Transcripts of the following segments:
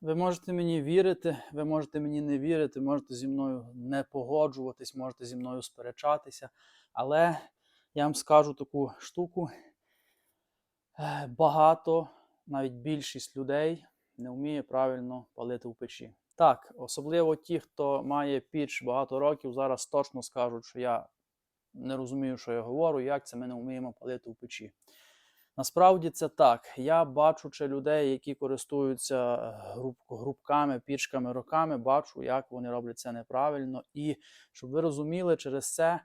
Ви можете мені вірити, ви можете мені не вірити, можете зі мною не погоджуватись, можете зі мною сперечатися. Але я вам скажу таку штуку: Е, багато, навіть більшість людей не вміє правильно палити в печі. Так, особливо ті, хто має піч багато років, зараз точно скажуть, що я не розумію, що я говорю, як це ми не вміємо палити в печі. Насправді це так. Я бачучи людей, які користуються е, груп, грубками, пічками, роками, бачу, як вони роблять це неправильно. І щоб ви розуміли, через це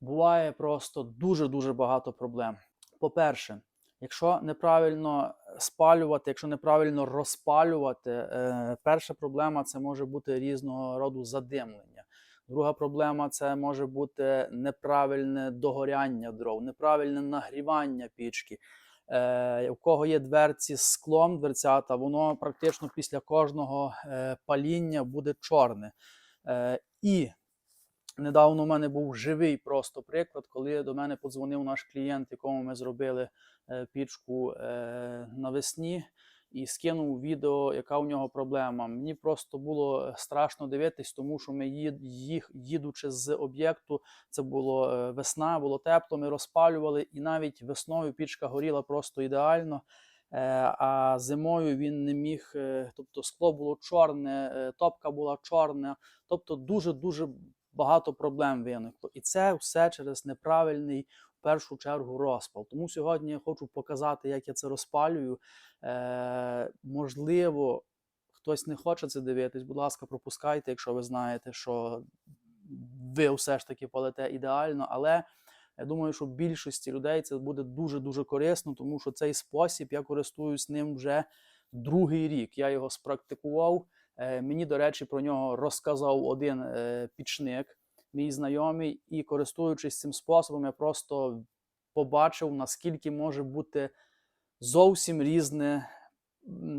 буває просто дуже-дуже багато проблем. По-перше, якщо неправильно спалювати, якщо неправильно розпалювати, е, перша проблема це може бути різного роду задимлення. Друга проблема це може бути неправильне догоряння дров, неправильне нагрівання пічки. Е, у кого є дверці з склом, дверцята, воно практично після кожного е, паління буде чорне. Е, і недавно у мене був живий просто приклад, коли до мене подзвонив наш клієнт, якому ми зробили е, пічку е, навесні і скинув відео, яка у нього проблема. Мені просто було страшно дивитись, тому що ми їх, їдучи з об'єкту, це було е, весна, було тепло, ми розпалювали, і навіть весною пічка горіла просто ідеально. Е, А зимою він не міг, е, тобто скло було чорне, е, топка була чорна, тобто дуже-дуже багато проблем виникло. І це все через неправильний першу чергу розпал. Тому сьогодні я хочу показати, як я це розпалюю. Е, можливо, хтось не хоче це дивитись, будь ласка, пропускайте, якщо ви знаєте, що ви все ж таки палите ідеально, але я думаю, що більшості людей це буде дуже-дуже корисно, тому що цей спосіб я користуюсь ним вже другий рік. Я його спрактикував. Е, Мені, до речі, про нього розказав один е, пічник, мій знайомий, і користуючись цим способом, я просто побачив, наскільки може бути зовсім різне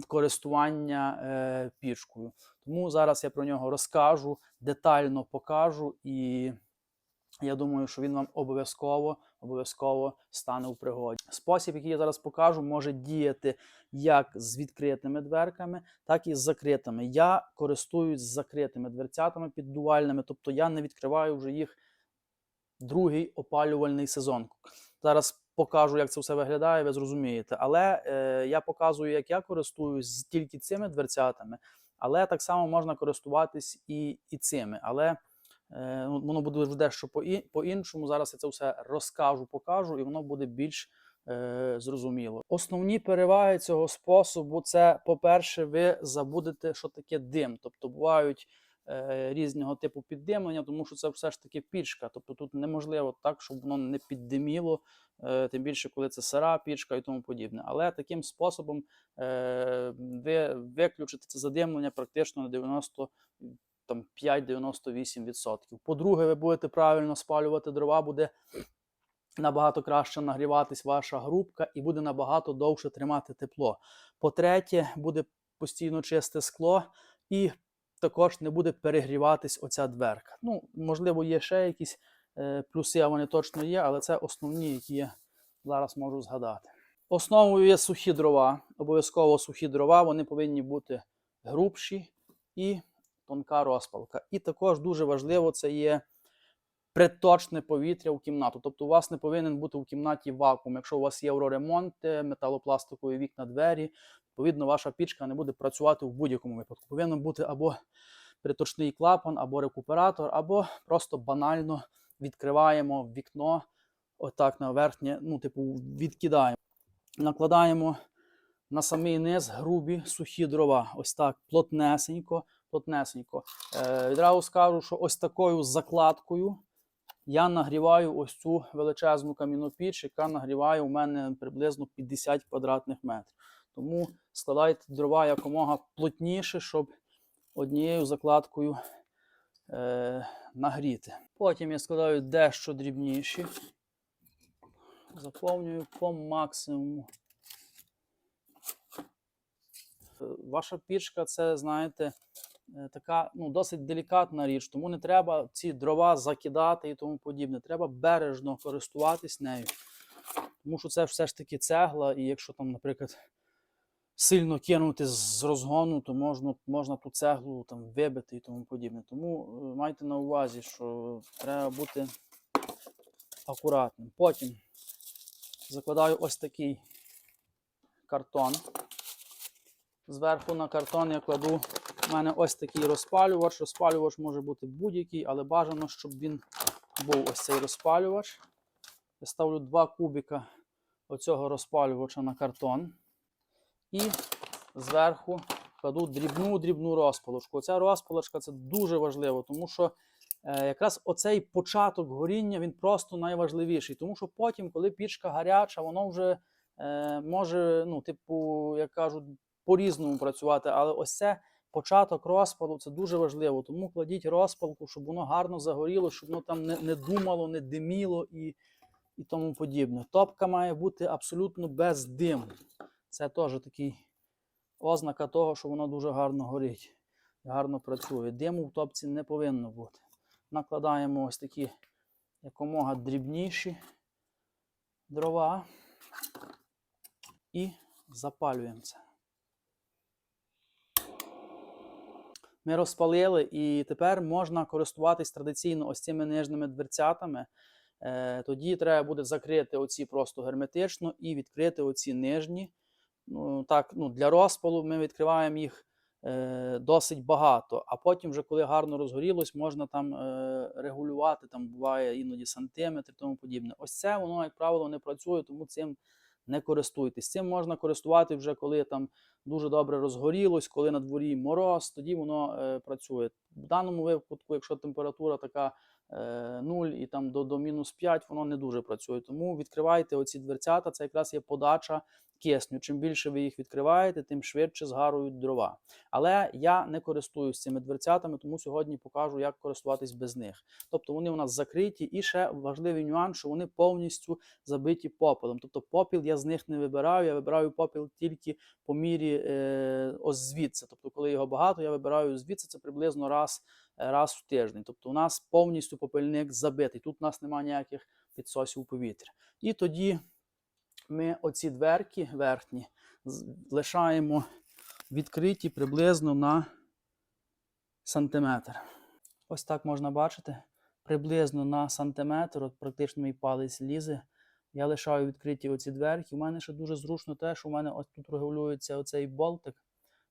користування е, пічкою. Тому зараз я про нього розкажу, детально покажу, і я думаю, що він вам обов'язково обов'язково стане у пригоді. Спосіб, який я зараз покажу, може діяти як з відкритими дверками, так і з закритими. Я користуюсь закритими дверцятами піддувальними, тобто я не відкриваю вже їх другий опалювальний сезон. Зараз покажу, як це все виглядає, ви зрозумієте. Але е, я показую, як я користуюсь тільки цими дверцятами, але так само можна користуватись і, і цими. Але воно буде дещо по-іншому. Зараз я це все розкажу, покажу, і воно буде більш е, зрозуміло. Основні переваги цього способу це, по-перше, ви забудете, що таке дим. Тобто бувають е, різного типу піддимлення, тому що це все ж таки пічка. Тобто тут неможливо так, щоб воно не піддиміло, е, тим більше, коли це сира пічка і тому подібне. Але таким способом е, ви виключите це задимлення практично на 90 там 5-98%. По-друге, ви будете правильно спалювати дрова, буде набагато краще нагріватись ваша грубка і буде набагато довше тримати тепло. По-третє, буде постійно чисте скло і також не буде перегріватись оця дверка. Ну, можливо, є ще якісь е, плюси, а вони точно є, але це основні, які я зараз можу згадати. Основою є сухі дрова, обов'язково сухі дрова, вони повинні бути грубші і тонка розпалка. І також дуже важливо це є приточне повітря в кімнату. Тобто у вас не повинен бути в кімнаті вакуум. Якщо у вас євроремонти, металопластикові вікна, двері, відповідно, ваша пічка не буде працювати в будь-якому випадку. Повинен бути або приточний клапан, або рекуператор, або просто банально відкриваємо вікно, отак на верхнє, ну, типу, відкидаємо. Накладаємо на самий низ грубі сухі дрова. Ось так плотнесенько, плотнесенько. Е, відразу скажу, що ось такою закладкою я нагріваю ось цю величезну кам'яну піч, яка нагріває у мене приблизно 50 квадратних метрів. Тому складайте дрова якомога плотніше, щоб однією закладкою е, нагріти. Потім я складаю дещо дрібніші, заповнюю по максимуму. Е, Ваша пічка це, знаєте, така ну, досить делікатна річ, тому не треба ці дрова закидати і тому подібне. Треба бережно користуватись нею. Тому що це все ж таки цегла, і якщо там, наприклад, сильно кинути з розгону, то можна, можна ту цеглу там вибити і тому подібне. Тому е, майте на увазі, що треба бути акуратним. Потім закладаю ось такий картон. Зверху на картон я кладу. У мене ось такий розпалювач. Розпалювач може бути будь-який, але бажано, щоб він був ось цей розпалювач. Я ставлю два кубика оцього розпалювача на картон. І зверху кладу дрібну-дрібну розпалочку. Оця розпалочка це дуже важливо, тому що е, якраз оцей початок горіння він просто найважливіший. Тому що потім, коли пічка гаряча, воно вже е, може, ну, типу, як кажуть, по-різному працювати. Але ось це початок розпалу це дуже важливо. Тому кладіть розпалку, щоб воно гарно загоріло, щоб воно там не, не думало, не диміло і, і тому подібне. Топка має бути абсолютно без диму. Це теж такий ознака того, що воно дуже гарно горить, гарно працює. Диму в топці не повинно бути. Накладаємо ось такі якомога дрібніші дрова і запалюємо це. Ми розпалили, і тепер можна користуватись традиційно ось цими нижніми дверцятами. Е, тоді треба буде закрити оці просто герметично і відкрити оці нижні. Ну, так, ну, для розпалу ми відкриваємо їх е, досить багато, а потім, вже коли гарно розгорілось, можна там е, регулювати, там буває іноді сантиметр і тому подібне. Ось це воно, як правило, не працює, тому цим не користуйтесь. Цим можна користувати вже коли там дуже добре розгорілось, коли на дворі мороз, тоді воно е, працює. В даному випадку, якщо температура така е, 0 і там до, до мінус 5, воно не дуже працює. Тому відкривайте оці дверцята, це якраз є подача кисню. Чим більше ви їх відкриваєте, тим швидше згарують дрова. Але я не користуюсь цими дверцятами, тому сьогодні покажу, як користуватись без них. Тобто вони у нас закриті, і ще важливий нюанс, що вони повністю забиті попелом. Тобто попіл я з них не вибираю, я вибираю попіл тільки по мірі е, ось звідси. Тобто, коли його багато, я вибираю звідси це приблизно раз, е, раз в тиждень. Тобто у нас повністю попельник забитий. Тут у нас немає ніяких підсосів повітря. І тоді ми оці дверки верхні лишаємо відкриті приблизно на сантиметр. Ось так можна бачити. Приблизно на сантиметр, от практично мій палець лізе. Я лишаю відкриті оці дверки. У мене ще дуже зручно те, що у мене ось тут регулюється оцей болтик.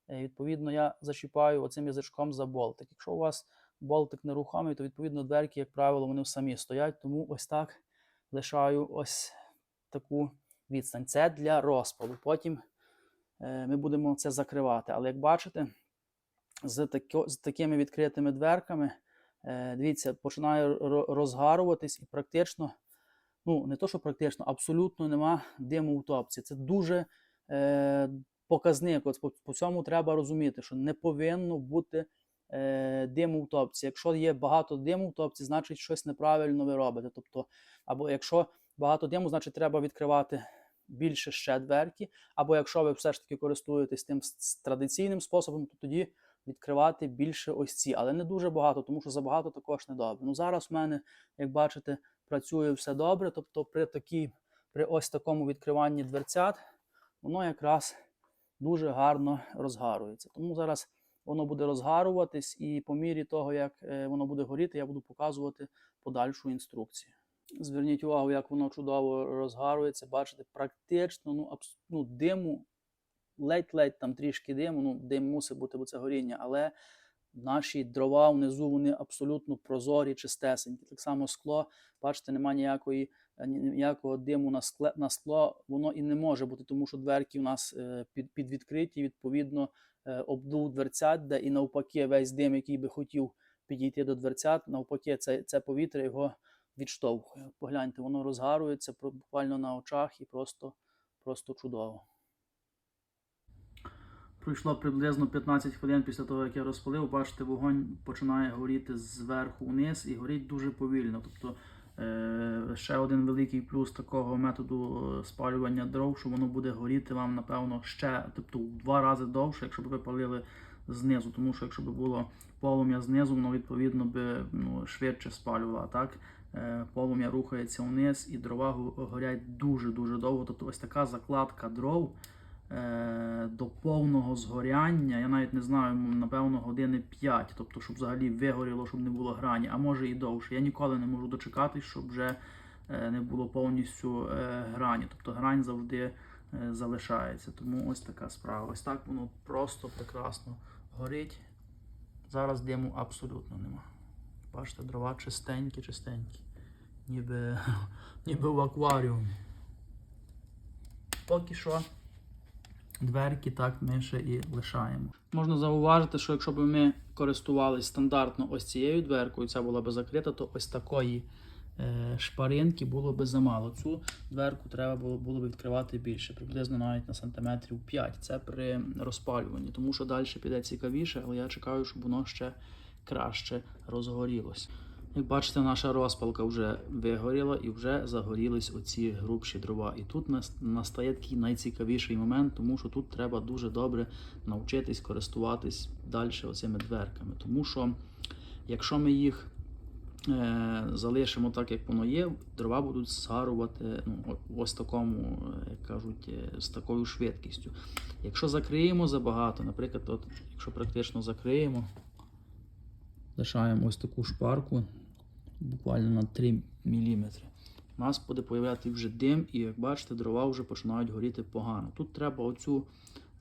Е, Відповідно, я зачіпаю оцим язичком за болтик. Якщо у вас болтик нерухомий, то відповідно дверки, як правило, вони самі стоять. Тому ось так лишаю ось таку відстань. Це для розпалу. Потім е, ми будемо це закривати. Але як бачите, з, тако, з такими відкритими дверками, е, дивіться, починає розгаруватись і практично, ну не то, що практично, абсолютно нема диму в топці. Це дуже е, показник. От по, по цьому треба розуміти, що не повинно бути е, диму в топці. Якщо є багато диму в топці, значить щось неправильно ви робите. Тобто, або якщо багато диму, значить треба відкривати більше ще дверки. Або якщо ви все ж таки користуєтесь тим традиційним способом, то тоді відкривати більше ось ці, але не дуже багато, тому що забагато також не добре. Ну зараз в мене, як бачите, працює все добре. Тобто, при такій, при ось такому відкриванні дверцят, воно якраз дуже гарно розгарується. Тому зараз воно буде розгаруватись, і по мірі того, як е, воно буде горіти, я буду показувати подальшу інструкцію. Зверніть увагу, як воно чудово розгарується. Бачите, практично ну, абс... ну, диму, ледь-ледь там трішки диму, ну, дим мусить бути, бо це горіння, але наші дрова внизу вони абсолютно прозорі, чистесенькі. Так само скло, бачите, немає ніякої, е, ніякого диму на, скле, на скло, воно і не може бути, тому що дверки у нас е, під, підвідкриті, відповідно, е, обдув дверцят, де і навпаки весь дим, який би хотів підійти до дверцят, навпаки, це, це повітря його відштовхує. Погляньте, воно розгарується буквально на очах і просто, просто чудово. Пройшло приблизно 15 хвилин після того, як я розпалив. Бачите, вогонь починає горіти зверху вниз і горить дуже повільно. Тобто е, ще один великий плюс такого методу е, спалювання дров, що воно буде горіти вам, напевно, ще тобто, в два рази довше, якщо б ви палили знизу. Тому що якщо б було полум'я знизу, воно відповідно би ну, швидше спалювало. Так е, полум'я рухається вниз і дрова горять дуже-дуже довго. Тобто ось така закладка дров до повного згоряння. Я навіть не знаю, напевно, години 5, тобто, щоб взагалі вигоріло, щоб не було грані, а може і довше. Я ніколи не можу дочекатись, щоб вже е, не було повністю е, грані. Тобто грань завжди е, залишається. Тому ось така справа. Ось так воно просто прекрасно горить. Зараз диму абсолютно нема. Бачите, дрова чистенькі, чистенькі. Ніби, ніби в акваріумі. Поки що дверки так ми ще і лишаємо. Можна зауважити, що якщо б ми користувалися стандартно ось цією дверкою, ця була б закрита, то ось такої е, шпаринки було б замало. Цю дверку треба було, було б відкривати більше, приблизно навіть на сантиметрів 5. Це при розпалюванні, тому що далі піде цікавіше, але я чекаю, щоб воно ще краще розгорілося. Як бачите, наша розпалка вже вигоріла і вже загорілись оці грубші дрова. І тут настає такий найцікавіший момент, тому що тут треба дуже добре навчитись користуватись далі оцими дверками. Тому що якщо ми їх е, залишимо так, як воно є, дрова будуть згарувати ну, ось такому, е, як кажуть, е, з такою швидкістю. Якщо закриємо забагато, наприклад, от, якщо практично закриємо, лишаємо ось таку шпарку буквально на 3 мм. У нас буде появляти вже дим, і як бачите, дрова вже починають горіти погано. Тут треба оцю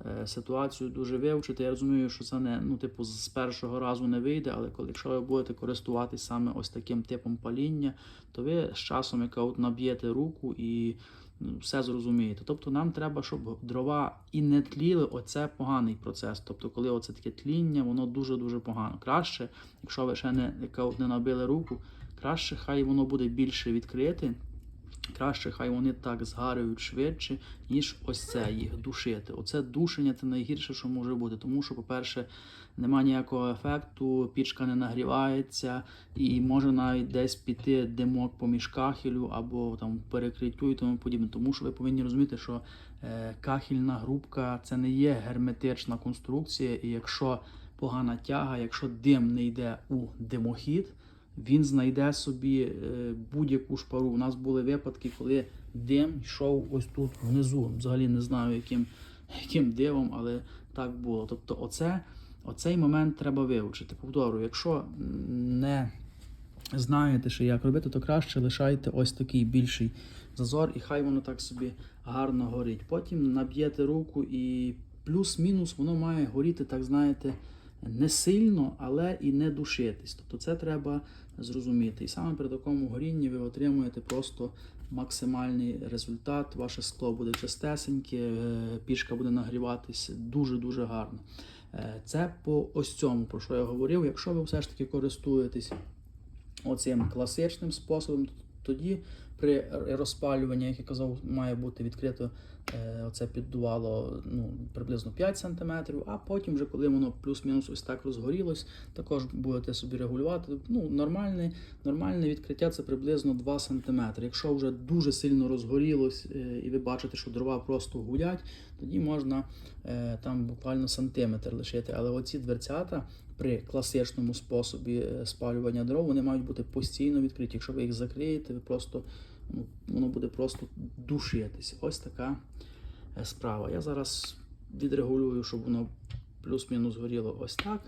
е, ситуацію дуже вивчити. Я розумію, що це не ну, типу, з першого разу не вийде, але коли якщо ви будете користуватись саме ось таким типом паління, то ви з часом яка от наб'єте руку і ну, все зрозумієте. Тобто нам треба, щоб дрова і не тліли, оце поганий процес. Тобто, коли оце таке тління, воно дуже-дуже погано. Краще, якщо ви ще не, не набили руку, краще хай воно буде більше відкрите. Краще хай вони так згарюють швидше, ніж ось це їх душити. Оце душення це найгірше, що може бути. Тому що, по-перше, нема ніякого ефекту, пічка не нагрівається, і може навіть десь піти димок поміж кахелю або там перекриттю і тому подібне. Тому що ви повинні розуміти, що е, кахельна грубка це не є герметична конструкція, і якщо погана тяга, якщо дим не йде у димохід, він знайде собі е, будь-яку шпару. У нас були випадки, коли дим йшов ось тут внизу. Взагалі не знаю, яким, яким дивом, але так було. Тобто, оце, оцей момент треба вивчити. Повторюю, якщо не знаєте, що як робити, то краще лишайте ось такий більший зазор, і хай воно так собі гарно горить. Потім наб'єте руку і плюс-мінус воно має горіти, так знаєте, не сильно, але і не душитись. Тобто це треба зрозуміти. І саме при такому горінні ви отримуєте просто максимальний результат. Ваше скло буде чистесеньке, е, пішка буде нагріватися дуже-дуже гарно. Е, Це по ось цьому, про що я говорив. Якщо ви все ж таки користуєтесь оцим класичним способом, тоді при розпалюванні, як я казав, має бути відкрито е, оце піддувало ну, приблизно 5 см, а потім, вже коли воно плюс-мінус ось так розгорілось, також будете собі регулювати. Ну, нормальне, нормальне відкриття це приблизно 2 см. Якщо вже дуже сильно розгорілось е, і ви бачите, що дрова просто гудять, тоді можна е, там буквально сантиметр лишити. Але оці дверцята при класичному способі е, спалювання дров вони мають бути постійно відкриті. Якщо ви їх закриєте, ви просто ну, воно буде просто душитися. Ось така е, справа. Я зараз відрегулюю, щоб воно плюс-мінус горіло ось так,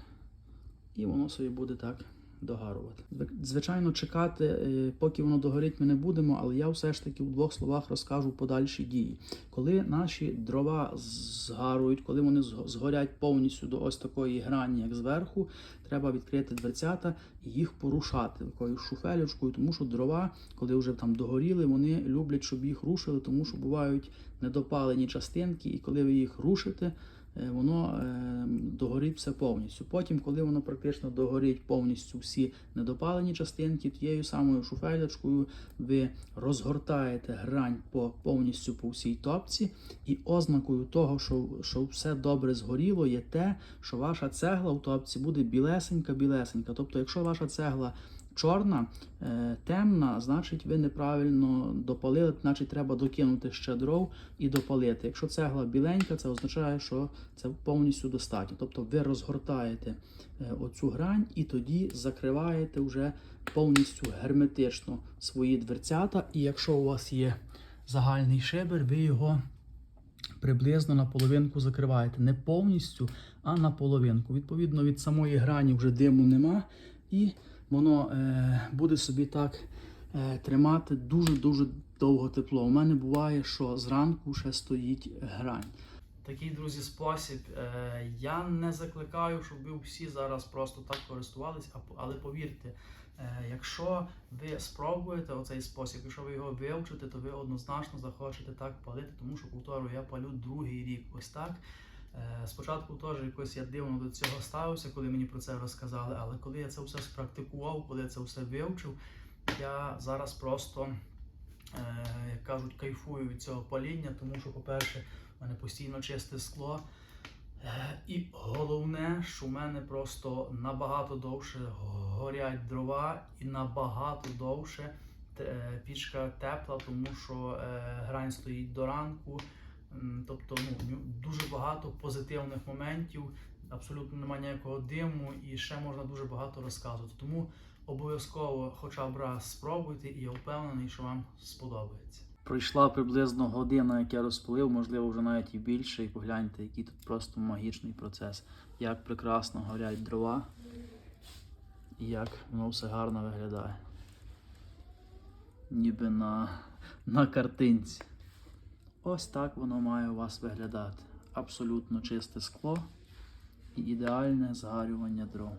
і воно собі буде так догарувати. Звичайно, чекати, е, поки воно догорить, ми не будемо, але я все ж таки в двох словах розкажу подальші дії. Коли наші дрова згарують, коли вони згорять повністю до ось такої грані, як зверху, треба відкрити дверцята і їх порушати такою шуфелечкою, тому що дрова, коли вже там догоріли, вони люблять, щоб їх рушили, тому що бувають недопалені частинки, і коли ви їх рушите, воно е, догорить все повністю. Потім, коли воно практично догорить повністю всі недопалені частинки, тією самою шуфелечкою ви розгортаєте грань по повністю по всій топці, і ознакою того, що, що все добре згоріло, є те, що ваша цегла в топці буде білесенька-білесенька. Тобто, якщо ваша цегла чорна, е, темна, значить ви неправильно допалили, значить треба докинути ще дров і допалити. Якщо цегла біленька, це означає, що це повністю достатньо. Тобто ви розгортаєте е, оцю грань і тоді закриваєте вже повністю герметично свої дверцята. І якщо у вас є загальний шибер, ви його приблизно на половинку закриваєте. Не повністю, а на половинку. Відповідно, від самої грані вже диму нема, і воно е, буде собі так е, тримати дуже-дуже довго тепло. У мене буває, що зранку ще стоїть грань. Такий, друзі, спосіб. Е, я не закликаю, щоб ви всі зараз просто так користувались, але повірте, е, якщо ви спробуєте оцей спосіб, якщо ви його вивчите, то ви однозначно захочете так палити, тому що повторюю, я палю другий рік. Ось так. Е, Спочатку теж якось я дивно до цього ставився, коли мені про це розказали, але коли я це все спрактикував, коли я це все вивчив, я зараз просто, е, як кажуть, кайфую від цього паління, тому що, по-перше, в мене постійно чисте скло. Е, І головне, що в мене просто набагато довше горять дрова і набагато довше пічка тепла, тому що грань стоїть до ранку. Тобто ну, дуже багато позитивних моментів, абсолютно немає ніякого диму і ще можна дуже багато розказувати. Тому обов'язково хоча б раз спробуйте, і я впевнений, що вам сподобається. Пройшла приблизно година, як я розпалив, можливо, вже навіть і більше. І погляньте, який тут просто магічний процес. Як прекрасно горять дрова, і як воно все гарно виглядає. Ніби на, на картинці. Ось так воно має у вас виглядати. Абсолютно чисте скло і ідеальне згарювання дров.